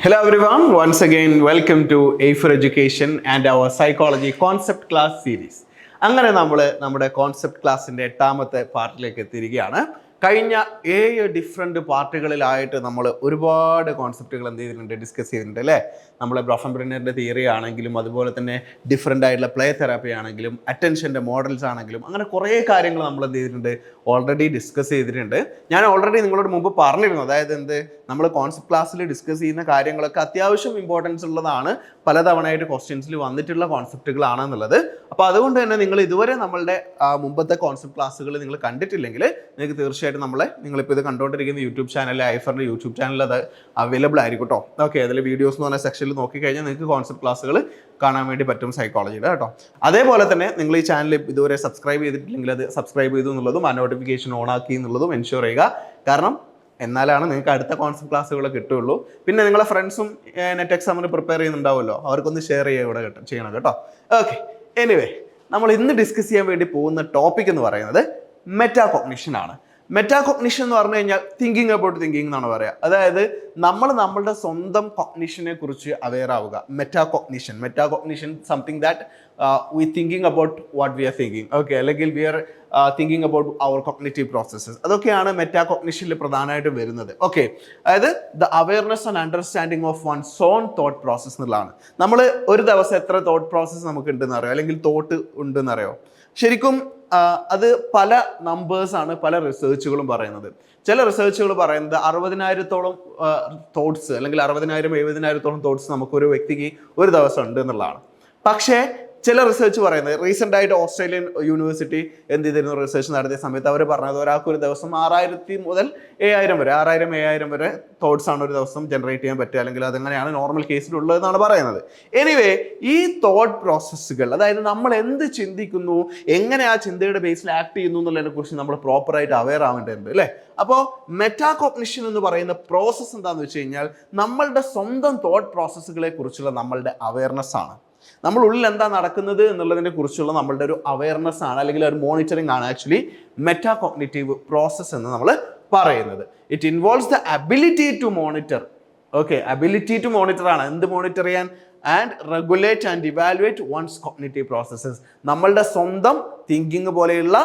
Hello everyone, once again welcome to A for Education and our Psychology Concept Class series. അങ്ങനെ നമ്മൾ നമ്മുടെ concept ക്ലാസ്സിന്റെ എട്ടാമത്തെ പാർട്ടിലേക്ക് എത്തിയിരിക്കുകയാണ് കഴിഞ്ഞ ഏഴ് ഡിഫറെന്റ് പാർട്ടുകളിലായിട്ട് നമ്മൾ ഒരുപാട് കോൺസെപ്റ്റുകൾ എന്ത് ചെയ്തിട്ടുണ്ട് ഡിസ്കസ് ചെയ്തിട്ടുണ്ട് അല്ലേ? നമ്മളെ ബ്രഫംബ്രിനറിന്റെ തിയറി ആണെങ്കിലും അതുപോലെ തന്നെ ഡിഫറെന്റ് ആയിട്ടുള്ള പ്ലേ തെറാപ്പി ആണെങ്കിലും അറ്റൻഷന്റെ മോഡൽസ് ആണെങ്കിലും അങ്ങനെ കുറേ കാര്യങ്ങൾ നമ്മൾ എന്ത് ചെയ്തിട്ടുണ്ട് ഓൾറെഡി ഡിസ്കസ് ചെയ്തിട്ടുണ്ട്. ഞാൻ ഓൾറെഡി നിങ്ങളോട് മുമ്പ് പറഞ്ഞിരുന്നു അതായത് എന്ത്? നമ്മൾ കോൺസെപ്റ്റ് ക്ലാസ്സിൽ ഡിസ്കസ് ചെയ്യുന്ന കാര്യങ്ങളൊക്കെ അത്യാവശ്യം ഇമ്പോർട്ടൻസ് ഉള്ളതാണ് പലതവണയായിട്ട് ക്വസ്റ്റ്യൻസിൽ വന്നിട്ടുള്ള കോൺസെപ്റ്റുകളാണെന്നുള്ളത് അപ്പോൾ അതുകൊണ്ട് തന്നെ നിങ്ങൾ ഇതുവരെ നമ്മളുടെ മുമ്പത്തെ കോൺസെപ്റ്റ് ക്ലാസ്സുകൾ നിങ്ങൾ കണ്ടിട്ടില്ലെങ്കിൽ നിങ്ങൾക്ക് തീർച്ചയായിട്ടും നമ്മളെ നിങ്ങളിപ്പോൾ ഇത് കണ്ടുകൊണ്ടിരിക്കുന്ന യൂട്യൂബ് ചാനൽ ഐഫറിന്റെ യൂട്യൂബ് ചാനൽ അത് അവൈലബിൾ ആയിരിക്കും കേട്ടോ ഓക്കെ അതിൽ വീഡിയോസ് എന്ന് പറഞ്ഞ സെക്ഷനിൽ നോക്കിക്കഴിഞ്ഞാൽ നിങ്ങൾക്ക് കോൺസെപ്റ്റ് ക്ലാസ്സുകൾ കാണാൻ വേണ്ടി പറ്റും സൈക്കോളജിയുടെ കേട്ടോ. അതേപോലെ തന്നെ നിങ്ങൾ ഈ ചാനൽ ഇതുവരെ സബ്സ്ക്രൈബ് ചെയ്തിട്ടില്ലെങ്കിൽ അത് സബ്സ്ക്രൈബ് ചെയ്തു എന്നുള്ളതും ആ നോട്ടിഫിക്കേഷൻ ഓൺ ആക്കി എന്നുള്ളതും എൻഷുർ ചെയ്യുക. കാരണം എന്നാലാണ് നിങ്ങൾക്ക് അടുത്ത കോൺസെപ്റ്റ് ക്ലാസ്സുകൾ കിട്ടുള്ളൂ. പിന്നെ നിങ്ങളുടെ ഫ്രണ്ട്സും നെറ്റ് എക്സാമിന് പ്രിപ്പയർ ചെയ്യുന്നുണ്ടാവുമല്ലോ. അവർക്കൊന്ന് ഷെയർ ചെയ്യുക ഇവിടെ ചെയ്യണം കേട്ടോ. ഓക്കെ എനിവേ നമ്മൾ ഇന്ന് ഡിസ്കസ് ചെയ്യാൻ വേണ്ടി പോകുന്ന ടോപ്പിക് എന്ന് പറയുന്നത് മെറ്റാകോഗ്നിഷൻ ആണ്. മെറ്റാകോഗ്നിഷൻ എന്ന് പറഞ്ഞു കഴിഞ്ഞാൽ തിങ്കിങ് അബൌട്ട് തിങ്കിങ് എന്നാണ് പറയുക അതായത് നമ്മൾ നമ്മളുടെ സ്വന്തം കോഗ്നിഷനെ കുറിച്ച് അവെയർ ആവുക. Metacognition metacognition something that we thinking about what we are thinking okay അല്ലെങ്കിൽ we are thinking about our cognitive processes അതൊക്കെയാണ് മെറ്റാ കോഗ്നിഷനിൽ പ്രധാനമായിട്ടും വരുന്നത്. ഓക്കെ അതായത് the awareness and understanding of one's own thought process എന്നുള്ളതാണ്. നമ്മൾ ഒരു ദിവസം എത്ര തോട്ട് പ്രോസസ്സ് നമുക്ക് ഉണ്ടെന്ന് അറിയോ? അല്ലെങ്കിൽ തോട്ട് ഉണ്ടെന്ന് അറിയോ? ശരിക്കും അത് പല നമ്പേഴ്സാണ് പല റിസർച്ചുകളും പറയുന്നത്. ചില റിസർച്ചുകൾ പറയുന്നത് അറുപതിനായിരത്തോളം തോട്ട്സ് അല്ലെങ്കിൽ അറുപതിനായിരം എഴുപതിനായിരത്തോളം തോട്ട്സ് നമുക്കൊരു വ്യക്തിക്ക് ഒരു ദിവസം ഉണ്ട് എന്നുള്ളതാണ്. പക്ഷേ ചില റിസർച്ച് പറയുന്നത്. റീസെന്റ് ആയിട്ട് ഓസ്ട്രേലിയൻ യൂണിവേഴ്സിറ്റി എന്ത് ചെയ്തിരുന്നു? റിസർച്ച് നടത്തിയ സമയത്ത് അവർ പറഞ്ഞത് ഒരാൾക്ക് ഒരു ദിവസം ആറായിരത്തി മുതൽ ഏഴായിരം വരെ ആറായിരം ഏഴായിരം വരെ തോട്ട്സ് ആണ് ഒരു ദിവസം ജനറേറ്റ് ചെയ്യാൻ പറ്റുക. അല്ലെങ്കിൽ അതെങ്ങനെയാണ് നോർമൽ കേസിലുള്ളതെന്നാണ് പറയുന്നത്. എനിവേ ഈ തോട്ട് പ്രോസസ്സുകൾ അതായത് നമ്മൾ എന്ത് ചിന്തിക്കുന്നു എങ്ങനെ ആ ചിന്തയുടെ ബേസിൽ ആക്ട് ചെയ്യുന്നു എന്നുള്ളതിനെ കുറിച്ച് നമ്മൾ പ്രോപ്പറായിട്ട് അവെയർ ആവേണ്ടതുണ്ട് അല്ലേ? അപ്പോൾ മെറ്റാകോഗ്നിഷൻ എന്ന് പറയുന്ന പ്രോസസ്സ് എന്താണെന്ന് വെച്ച് കഴിഞ്ഞാൽ നമ്മളുടെ സ്വന്തം തോട്ട് പ്രോസസ്സുകളെ കുറിച്ചുള്ള നമ്മളുടെ അവയർനെസ് ആണ്. നമ്മൾ ഉള്ളിൽ എന്താ നടക്കുന്നത് എന്നുള്ളതിനെ കുറിച്ചുള്ള നമ്മളുടെ ഒരു അവയർനെസ് ആണ് അല്ലെങ്കിൽ ഒരു മോണിറ്ററിംഗ് ആണ് ആക്ച്വലി മെറ്റാ കോഗ്നേറ്റീവ് പ്രോസസ്സ് എന്ന് നമ്മൾ പറയുന്നത്. It involves the ability to monitor okay ability to monitor ആണ്. എന്ത് മോണിറ്റർ ചെയ്യാൻ? And regulate and evaluate one's cognitive processes നമ്മളുടെ സ്വന്തം തിങ്കിങ് പോലെയുള്ള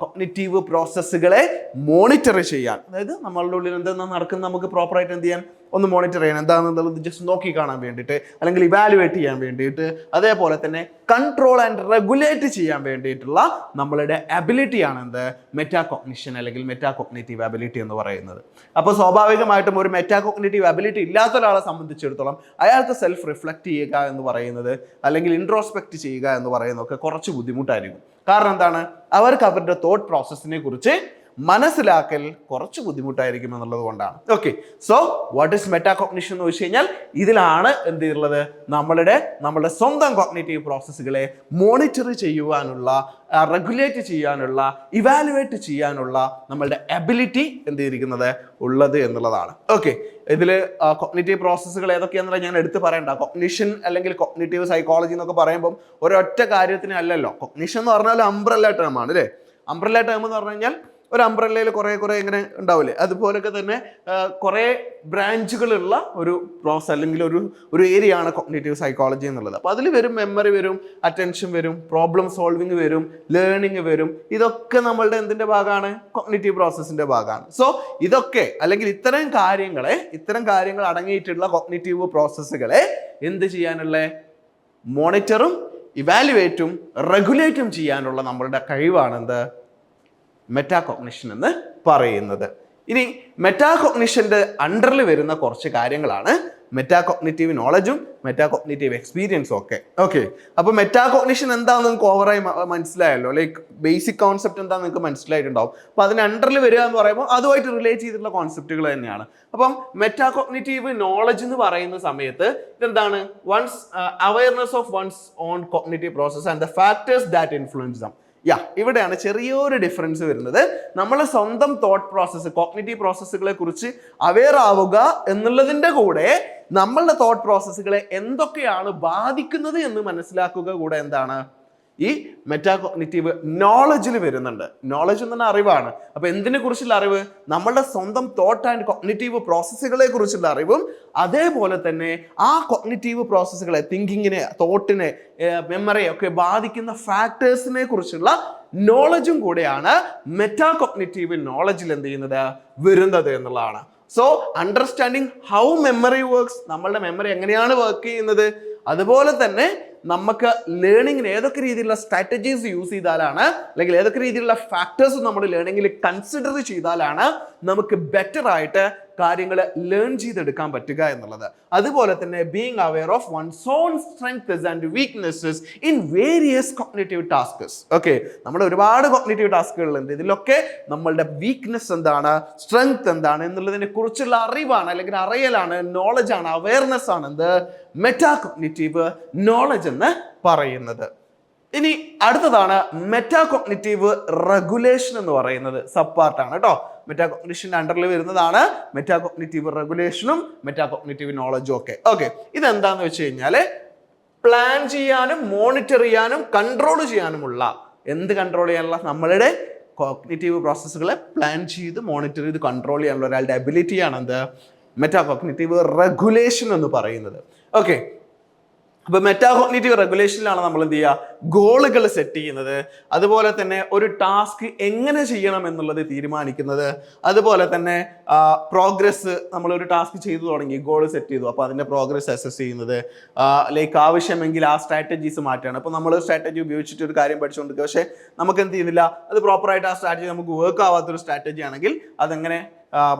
കോഗ്നിറ്റീവ് പ്രോസസ്സുകളെ മോണിറ്റർ ചെയ്യാൻ. അതായത് നമ്മളുടെ ഉള്ളിൽ എന്താ നടക്കുന്നത്? നമുക്ക് പ്രോപ്പറായിട്ട് എന്ത് ചെയ്യാൻ? ഒന്ന് മോണിറ്റർ ചെയ്യാൻ എന്താണെന്നുള്ളത് ജസ്റ്റ് നോക്കി കാണാൻ വേണ്ടിയിട്ട് അല്ലെങ്കിൽ ഇവാലുവേറ്റ് ചെയ്യാൻ വേണ്ടിയിട്ട് അതേപോലെ തന്നെ കൺട്രോൾ ആൻഡ് റെഗുലേറ്റ് ചെയ്യാൻ വേണ്ടിയിട്ടുള്ള നമ്മളുടെ അബിലിറ്റിയാണ് എന്ത്? മെറ്റാകോഗ്നിഷൻ അല്ലെങ്കിൽ മെറ്റാകോഗ്നേറ്റീവ് അബിലിറ്റി എന്ന് പറയുന്നത്. അപ്പോൾ സ്വാഭാവികമായിട്ടും ഒരു മെറ്റാകോഗ്നേറ്റീവ് അബിലിറ്റി ഇല്ലാത്ത ഒരാളെ സംബന്ധിച്ചിടത്തോളം അയാൾക്ക് സെൽഫ് റിഫ്ലക്റ്റ് ചെയ്യുക എന്ന് പറയുന്നത് അല്ലെങ്കിൽ ഇൻട്രോസ്പെക്റ്റ് ചെയ്യുക എന്ന് പറയുന്നതൊക്കെ കുറച്ച് ബുദ്ധിമുട്ടായിരിക്കും. കാരണം എന്താണ്? അവർക്ക് അവരുടെ തോട്ട് പ്രോസസ്സിനെ കുറിച്ച് മനസ്സിലാക്കൽ കുറച്ച് ബുദ്ധിമുട്ടായിരിക്കും എന്നുള്ളത് കൊണ്ടാണ്. Okay so what is metacognition എന്ന് വെച്ച് കഴിഞ്ഞാൽ ഇതിലാണ് എന്ത് ചെയ്യുള്ളത് നമ്മളുടെ നമ്മുടെ സ്വന്തം കോഗ്നേറ്റീവ് പ്രോസസ്സുകളെ മോണിറ്റർ ചെയ്യുവാനുള്ള റെഗുലേറ്റ് ചെയ്യാനുള്ള ഇവാലുവേറ്റ് ചെയ്യാനുള്ള നമ്മളുടെ എബിലിറ്റി എന്ത് ചെയ്തിരിക്കുന്നത്? ഉള്ളത് എന്നുള്ളതാണ്. ഓക്കെ ഇതിൽ കോഗ്നേറ്റീവ് പ്രോസസ്സുകൾ ഏതൊക്കെയാണെന്നുള്ള ഞാൻ എടുത്ത് പറയണ്ട. കോഗ്നിഷൻ അല്ലെങ്കിൽ കോഗ്നേറ്റീവ് സൈക്കോളജി എന്നൊക്കെ പറയുമ്പം ഒരൊറ്റ കാര്യത്തിന് അല്ലല്ലോ കോഗ്നിഷൻ എന്ന് പറഞ്ഞാൽ അംബ്രല്ല ടേമാണ് അല്ലേ? അംബ്രല്ല ടേം എന്ന് പറഞ്ഞു കഴിഞ്ഞാൽ ഒരു അംബ്രല്ലയിൽ കുറേ കുറേ ഇങ്ങനെ ഉണ്ടാവില്ലേ അതുപോലൊക്കെ തന്നെ കുറേ ബ്രാഞ്ചുകളുള്ള ഒരു പ്രോസസ് അല്ലെങ്കിൽ ഒരു ഒരു ഏരിയ ആണ് കോഗ്നേറ്റീവ് സൈക്കോളജി എന്നുള്ളത്. അപ്പോൾ അതിൽ വരും മെമ്മറി വരും അറ്റൻഷൻ വരും പ്രോബ്ലം സോൾവിങ് വരും ലേണിംഗ് വരും. ഇതൊക്കെ നമ്മളുടെ എന്തിന്റെ ഭാഗമാണ്? കോഗ്നേറ്റീവ് പ്രോസസ്സിന്റെ ഭാഗമാണ്. സോ ഇതൊക്കെ അല്ലെങ്കിൽ ഇത്തരം കാര്യങ്ങളെ ഇത്തരം കാര്യങ്ങൾ അടങ്ങിയിട്ടുള്ള കോഗ്നേറ്റീവ് പ്രോസസ്സുകളെ എന്ത് ചെയ്യാനുള്ള? മോണിറ്ററും ഇവാലുവേറ്റും റെഗുലേറ്റും ചെയ്യാനുള്ള നമ്മളുടെ കഴിവാണ് എന്ത്? മെറ്റാകോഗ്നിഷൻ എന്ന് പറയുന്നത്. ഇനി മെറ്റാകോഗ്നിഷന്റെ അണ്ടറിൽ വരുന്ന കുറച്ച് കാര്യങ്ങളാണ് മെറ്റാകോഗ്നേറ്റീവ് നോളജും മെറ്റാകോഗ്നേറ്റീവ് എക്സ്പീരിയൻസും ഒക്കെ. ഓക്കെ അപ്പോൾ മെറ്റാകോഗ്നിഷൻ എന്താണെന്ന് നിങ്ങൾക്ക് ഓവറായി മനസ്സിലായല്ലോ. ലൈക്ക് ബേസിക് കോൺസെപ്റ്റ് എന്താണെന്ന് നിങ്ങൾക്ക് മനസ്സിലായിട്ടുണ്ടാവും. അപ്പോൾ അതിന് അണ്ടറിൽ വരിക എന്ന് പറയുമ്പോൾ അതുമായിട്ട് റിലേറ്റ് ചെയ്തിട്ടുള്ള കോൺസെപ്റ്റുകൾ തന്നെയാണ്. അപ്പം മെറ്റാകോഗ്നേറ്റീവ് നോളജ് എന്ന് പറയുന്ന സമയത്ത് ഇതെന്താണ്? One's awareness of one's own cognitive process and the factors that influence them yeah ഇവിടെയാണ് ചെറിയൊരു ഡിഫറൻസ് വരുന്നത്. നമ്മളെ സ്വന്തം തോട്ട് പ്രോസസ്സ് കോഗ്നേറ്റീവ് പ്രോസസ്സുകളെ കുറിച്ച് അവെയർ ആവുക എന്നുള്ളതിന്റെ കൂടെ നമ്മളുടെ തോട്ട് പ്രോസസ്സുകളെ എന്തൊക്കെയാണ് ബാധിക്കുന്നത് എന്ന് മനസ്സിലാക്കുക കൂടെ എന്താണ്? ഈ മെറ്റാകോഗ്നിറ്റീവ് നോളജിൽ വരുന്നുണ്ട്. നോളജ് എന്ന് പറഞ്ഞാൽ അറിവാണ്. അപ്പൊ എന്തിനെ കുറിച്ചുള്ള അറിവ്? നമ്മളുടെ സ്വന്തം തോട്ട് ആൻഡ് കോഗ്നിറ്റീവ് പ്രോസസ്സുകളെ കുറിച്ചുള്ള അറിവും അതേപോലെ തന്നെ ആ കോഗ്നിറ്റീവ് പ്രോസസ്സുകളെ തിങ്കിങ്ങിനെ തോട്ടിനെ മെമ്മറിയെ ഒക്കെ ബാധിക്കുന്ന ഫാക്ടേഴ്സിനെ കുറിച്ചുള്ള നോളജും കൂടെയാണ് മെറ്റാകോഗ്നിറ്റീവ് നോളജിൽ എന്ത് ചെയ്യുന്നത്? വരുന്നത് എന്നുള്ളതാണ്. So understanding how memory works നമ്മളുടെ മെമ്മറി എങ്ങനെയാണ് വർക്ക് ചെയ്യുന്നത്? അതുപോലെ തന്നെ നമുക്ക് ലേണിങ്ങിന് ഏതൊക്കെ രീതിയിലുള്ള സ്ട്രാറ്റജീസ് യൂസ് ചെയ്താലാണ് അല്ലെങ്കിൽ ഏതൊക്കെ രീതിയിലുള്ള ഫാക്ടേഴ്സ് നമ്മൾ ലേണിങ്ങിൽ കൺസിഡർ ചെയ്താലാണ് നമുക്ക് ബെറ്റർ ആയിട്ട് കാര്യങ്ങൾ ലേൺ ചെയ്തെടുക്കാൻ പറ്റുക എന്നുള്ളത്. അതുപോലെ തന്നെ being aware of one's own strengths and weaknesses in various cognitive tasks okay നമ്മുടെ ഒരുപാട് കോഗ്നേറ്റീവ് ടാസ്കുകളുണ്ട് ഇതിലൊക്കെ നമ്മളുടെ വീക്ക്നെസ് എന്താണ് സ്ട്രെങ്ത് എന്താണ് എന്നുള്ളതിനെ കുറിച്ചുള്ള അറിവാണ് അല്ലെങ്കിൽ അറിയലാണ് നോളജാണ് അവയർനെസ് ആണ് എന്ത്? മെറ്റാ കോഗ്നേറ്റീവ് നോളജ് എന്ന് പറയുന്നത്. ഇനി അടുത്തതാണ് മെറ്റാകോഗ്നിറ്റീവ് റെഗുലേഷൻ എന്ന് പറയുന്നത് സബ് പാർട്ടാണ് കേട്ടോ. മെറ്റാകോഗ്നിഷന്റെ അണ്ടറിൽ വരുന്നതാണ് മെറ്റാകോഗ്നിറ്റീവ് റെഗുലേഷനും മെറ്റാകോഗ്നിറ്റീവ് നോളജും ഒക്കെ. ഓക്കെ ഇതെന്താന്ന് വെച്ച് കഴിഞ്ഞാൽ പ്ലാൻ ചെയ്യാനും മോണിറ്റർ ചെയ്യാനും കൺട്രോൾ ചെയ്യാനുമുള്ള എന്ത് കൺട്രോൾ ചെയ്യാനുള്ള? നമ്മളുടെ കോഗ്നിറ്റീവ് പ്രോസസ്സുകളെ പ്ലാൻ ചെയ്ത് മോണിറ്റർ ചെയ്ത് കൺട്രോൾ ചെയ്യാനുള്ള ഒരാളുടെ അബിലിറ്റിയാണ് എന്ത്? മെറ്റാകോഗ്നിറ്റീവ് റെഗുലേഷൻ എന്ന് പറയുന്നത്. ഓക്കെ അപ്പൊ മെറ്റാകോഗ്നേറ്റീവ് റെഗുലേഷനിലാണ് നമ്മൾ എന്ത് ചെയ്യുക? ഗോളുകൾ സെറ്റ് ചെയ്യുന്നത്. അതുപോലെ തന്നെ ഒരു ടാസ്ക് എങ്ങനെ ചെയ്യണം എന്നുള്ളത് തീരുമാനിക്കുന്നത്. അതുപോലെ തന്നെ പ്രോഗ്രസ് നമ്മൾ ഒരു ടാസ്ക് ചെയ്തു തുടങ്ങി ഗോൾ സെറ്റ് ചെയ്തു. അപ്പോൾ അതിന്റെ പ്രോഗ്രസ് അസസ് ചെയ്യുന്നത്. ലൈക്ക് ആവശ്യമെങ്കിൽ ആ സ്ട്രാറ്റജീസ് മാറ്റുകയാണ്. അപ്പോൾ നമ്മൾ സ്ട്രാറ്റജി ഉപയോഗിച്ചിട്ട് ഒരു കാര്യം പഠിച്ചുകൊണ്ടിരിക്കുക പക്ഷേ നമുക്ക് എന്ത് ചെയ്യുന്നില്ല? അത് പ്രോപ്പറായിട്ട് ആ സ്ട്രാറ്റജി നമുക്ക് വർക്ക് ആവാത്തൊരു സ്ട്രാറ്റജി ആണെങ്കിൽ അതെങ്ങനെ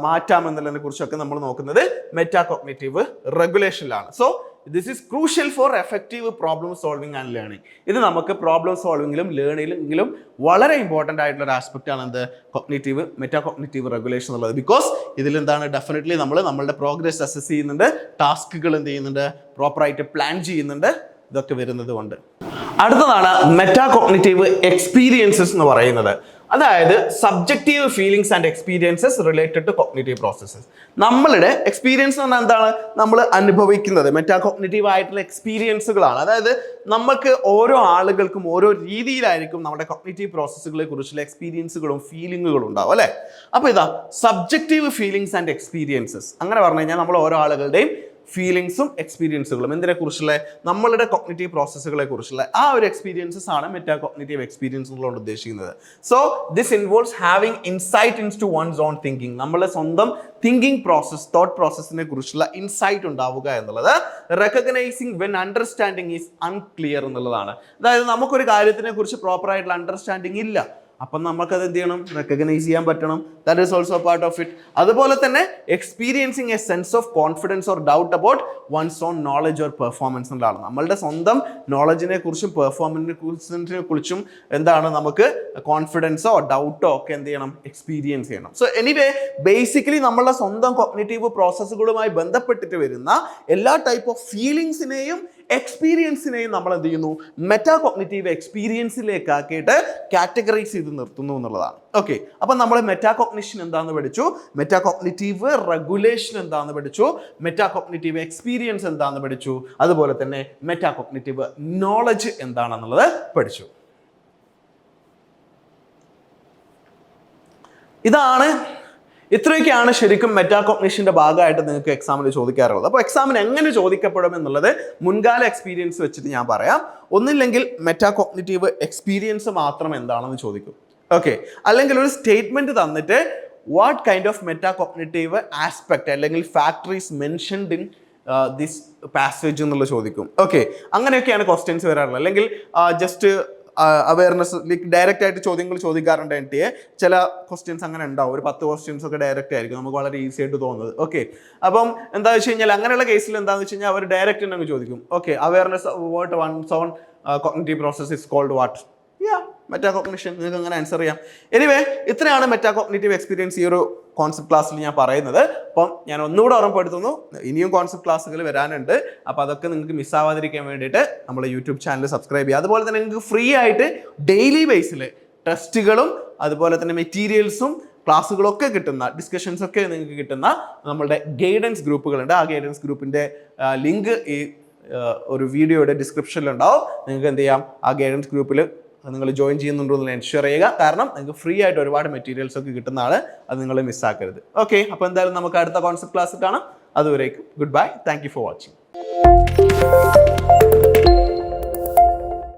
മാറ്റാം എന്നുള്ളതിനെ കുറിച്ചൊക്കെ നമ്മൾ നോക്കുന്നത് metacognitive റെഗുലേഷനിലാണ്. So this is crucial for effective problem solving and learning ഇത് നമുക്ക് പ്രോബ്ലം സോൾവിങ്ങിലും ലേണിങ്ങിലും വളരെ ഇമ്പോർട്ടന്റ് ആയിട്ടുള്ള ഒരു ആസ്പെക്റ്റ് ആണ് എന്ത്? കോഗ്നേറ്റീവ് മെറ്റാകോഗ്നേറ്റീവ് റെഗുലേഷൻ എന്നുള്ളത്. ബിക്കോസ് ഇതിൽ എന്താണ് ഡെഫിനറ്റ്ലി നമ്മൾ നമ്മളുടെ പ്രോഗ്രസ് അസസ് ചെയ്യുന്നുണ്ട് ടാസ്കുകൾ എന്ത് ചെയ്യുന്നുണ്ട്? പ്രോപ്പറായിട്ട് പ്ലാൻ ചെയ്യുന്നുണ്ട് ഇതൊക്കെ വരുന്നത് കൊണ്ട്. അടുത്തതാണ് മെറ്റാകോഗ്നേറ്റീവ് എക്സ്പീരിയൻസസ് എന്ന് പറയുന്നത്. അതായത് subjective feelings and experiences related to cognitive processes നമ്മളുടെ എക്സ്പീരിയൻസ് എന്ന് പറഞ്ഞാൽ എന്താണ്? നമ്മൾ അനുഭവിക്കുന്നത്. മെറ്റാ കോഗ്നേറ്റീവ് ആയിട്ടുള്ള എക്സ്പീരിയൻസുകളാണ് അതായത് നമുക്ക് ഓരോ ആളുകൾക്കും ഓരോ രീതിയിലായിരിക്കും നമ്മുടെ കോഗ്നേറ്റീവ് പ്രോസസ്സുകളെ കുറിച്ചുള്ള എക്സ്പീരിയൻസുകളും ഫീലിങ്ങുകളും ഉണ്ടാവും അല്ലേ? അപ്പോൾ ഇതാ സബ്ജക്റ്റീവ് ഫീലിങ്സ് ആൻഡ് എക്സ്പീരിയൻസസ് അങ്ങനെ പറഞ്ഞു കഴിഞ്ഞാൽ നമ്മൾ ഓരോ ആളുകളുടെയും ഫീലിങ്സും എക്സ്പീരിയൻസുകളും എന്തിനെ കുറിച്ചുള്ള? നമ്മളുടെ കോഗ്നേറ്റീവ് പ്രോസസ്സുകളെ കുറിച്ചുള്ള ആ ഒരു എക്സ്പീരിയൻസസ് ആണ് മെറ്റാ കോഗ്നേറ്റീവ് എക്സ്പീരിയൻസ് എന്നുള്ളത് ഉദ്ദേശിക്കുന്നത്. So this involves having insight into one's own thinking നമ്മളെ സ്വന്തം തിങ്കിങ് പ്രോസസ് തോട്ട് പ്രോസസ്സിനെ കുറിച്ചുള്ള ഇൻസൈറ്റ് ഉണ്ടാവുക എന്നുള്ളത് recognising when understanding is unclear എന്നുള്ളതാണ്. അതായത് നമുക്കൊരു കാര്യത്തിനെ കുറിച്ച് പ്രോപ്പറായിട്ടുള്ള അണ്ടർസ്റ്റാൻഡിങ് ഇല്ല. അപ്പം നമുക്കത് എന്ത് ചെയ്യണം? റെക്കഗ്നൈസ് ചെയ്യാൻ പറ്റണം. That is also part of it അതുപോലെ തന്നെ experiencing a sense of confidence or doubt about one's own knowledge or performance എന്നുള്ളതാണ്. നമ്മളുടെ സ്വന്തം നോളജിനെ കുറിച്ചും പെർഫോമൻസിനെ കുറിച്ചിനെ കുറിച്ചും എന്താണ് നമുക്ക് കോൺഫിഡൻസോ ഡൗട്ടോ ഒക്കെ എന്ത് ചെയ്യണം? എക്സ്പീരിയൻസ് ചെയ്യണം. സോ എനിവേ ബേസിക്കലി നമ്മളുടെ സ്വന്തം കോഗ്നേറ്റീവ് പ്രോസസ്സുകളുമായി ബന്ധപ്പെട്ടിട്ട് വരുന്ന എല്ലാ ടൈപ്പ് ഓഫ് ഫീലിങ്സിനെയും എക്സ്പീരിയൻസിനെയും നമ്മൾ എന്ത് ചെയ്യുന്നു? മെറ്റാ കോഗ്നേറ്റീവ് എക്സ്പീരിയൻസിലേക്കാക്കിയിട്ട് കാറ്റഗറൈസ് ചെയ്ത് നിർത്തുന്നു എന്നുള്ളതാണ്. ഓക്കെ അപ്പം നമ്മൾ മെറ്റാ കോഗ്നിഷൻ എന്താണെന്ന് പഠിച്ചു? മെറ്റാ കോഗ്നേറ്റീവ് റെഗുലേഷൻ എന്താണെന്ന് പഠിച്ചു? മെറ്റാ കോഗ്നേറ്റീവ് എക്സ്പീരിയൻസ് എന്താണെന്ന് പഠിച്ചു? അതുപോലെ തന്നെ മെറ്റാ കോഗ്നേറ്റീവ് നോളജ് എന്താണെന്നുള്ളത് പഠിച്ചു. ഇതാണ് ഇത്രയൊക്കെയാണ് ശരിക്കും മെറ്റാകോഗ്നിഷന്റെ ഭാഗമായിട്ട് നിങ്ങൾക്ക് എക്സാമിന് ചോദിക്കാറുള്ളത്. അപ്പോൾ എക്സാമിന് എങ്ങനെ ചോദിക്കപ്പെടും എന്നുള്ളത് മുൻകാല എക്സ്പീരിയൻസ് വെച്ചിട്ട് ഞാൻ പറയാം. ഒന്നില്ലെങ്കിൽ മെറ്റാകോഗ്നിറ്റീവ് എക്സ്പീരിയൻസ് മാത്രം എന്താണെന്ന് ചോദിക്കും. ഓക്കെ അല്ലെങ്കിൽ ഒരു സ്റ്റേറ്റ്മെന്റ് തന്നിട്ട് what kind of metacognitive aspect അല്ലെങ്കിൽ factors mentioned in this passage എന്നുള്ള ചോദിക്കും. ഓക്കെ അങ്ങനെയൊക്കെയാണ് ക്വസ്റ്റ്യൻസ് വരാറുള്ളത്. അല്ലെങ്കിൽ ജസ്റ്റ് അവയർനെസ് ലൈക്ക് ഡയറക്റ്റ് ആയിട്ട് ചോദ്യങ്ങൾ ചോദിക്കാറുണ്ട് എൻ ചില ക്വസ്റ്റ്യൻസ് അങ്ങനെ ഉണ്ടാവും. ഒരു പത്ത് ക്വസ്റ്റ്യൻസ് ഒക്കെ ഡയറക്റ്റ് ആയിരിക്കും. നമുക്ക് വളരെ ഈസി ആയിട്ട് തോന്നുന്നത്. ഓക്കെ അപ്പം എന്താ വെച്ച് കഴിഞ്ഞാൽ അങ്ങനെയുള്ള കേസിൽ എന്താണെന്ന് വെച്ച് കഴിഞ്ഞാൽ അവർ ഡയറക്റ്റ് തന്നെ ചോദിക്കും. Okay awareness what one's own cognitive process is called what yeah meta metacognition നിങ്ങൾക്ക് അങ്ങനെ ആൻസർ ചെയ്യാം. എനിവേ ഇത്രയാണ് മെറ്റാ മെറ്റാകോഗ്നേറ്റീവ് എക്സ്പീരിയൻസ് ഈ ഒരു കോൺസെപ്റ്റ് ക്ലാസ്സിൽ ഞാൻ പറയുന്നത്. അപ്പം ഞാൻ ഒന്നുകൂടെ ഓർമ്മപ്പെടുത്തുന്നു ഇനിയും കോൺസെപ്റ്റ് ക്ലാസ്സുകൾ വരാനുണ്ട്. അപ്പോൾ അതൊക്കെ നിങ്ങൾക്ക് മിസ്സാവാതിരിക്കാൻ വേണ്ടിയിട്ട് നമ്മുടെ യൂട്യൂബ് ചാനൽ സബ്സ്ക്രൈബ് ചെയ്യുക. അതുപോലെ തന്നെ നിങ്ങൾക്ക് ഫ്രീ ആയിട്ട് ഡെയിലി ബേസിൽ ടെസ്റ്റുകളും അതുപോലെ തന്നെ മെറ്റീരിയൽസും ക്ലാസ്സുകളൊക്കെ കിട്ടുന്ന ഡിസ്കഷൻസ് ഒക്കെ നിങ്ങൾക്ക് കിട്ടുന്ന നമ്മളുടെ ഗൈഡൻസ് ഗ്രൂപ്പുകളുണ്ട്. ആ ഗൈഡൻസ് ഗ്രൂപ്പിന്റെ ലിങ്ക് ഈ ഒരു വീഡിയോയുടെ ഡിസ്ക്രിപ്ഷനിലുണ്ടാവും നിങ്ങൾക്ക് എന്ത് ചെയ്യാം? ആ ഗൈഡൻസ് ഗ്രൂപ്പിൽ നിങ്ങൾ ജോയിൻ ചെയ്യുന്നുണ്ടോ എന്ന് എൻഷുർ ചെയ്യുക. കാരണം നിങ്ങൾക്ക് ഫ്രീ ആയിട്ട് ഒരുപാട് മെറ്റീരിയൽസ് ഒക്കെ കിട്ടുന്നതാണ്. അത് നിങ്ങൾ മിസ്സാക്കരുത് ഓക്കെ അപ്പോൾ എന്തായാലും നമുക്ക് അടുത്ത കോൺസെപ്റ്റ് ക്ലാസ്സിൽ കാണാം. അതുവരേക്കും good bye thank for watching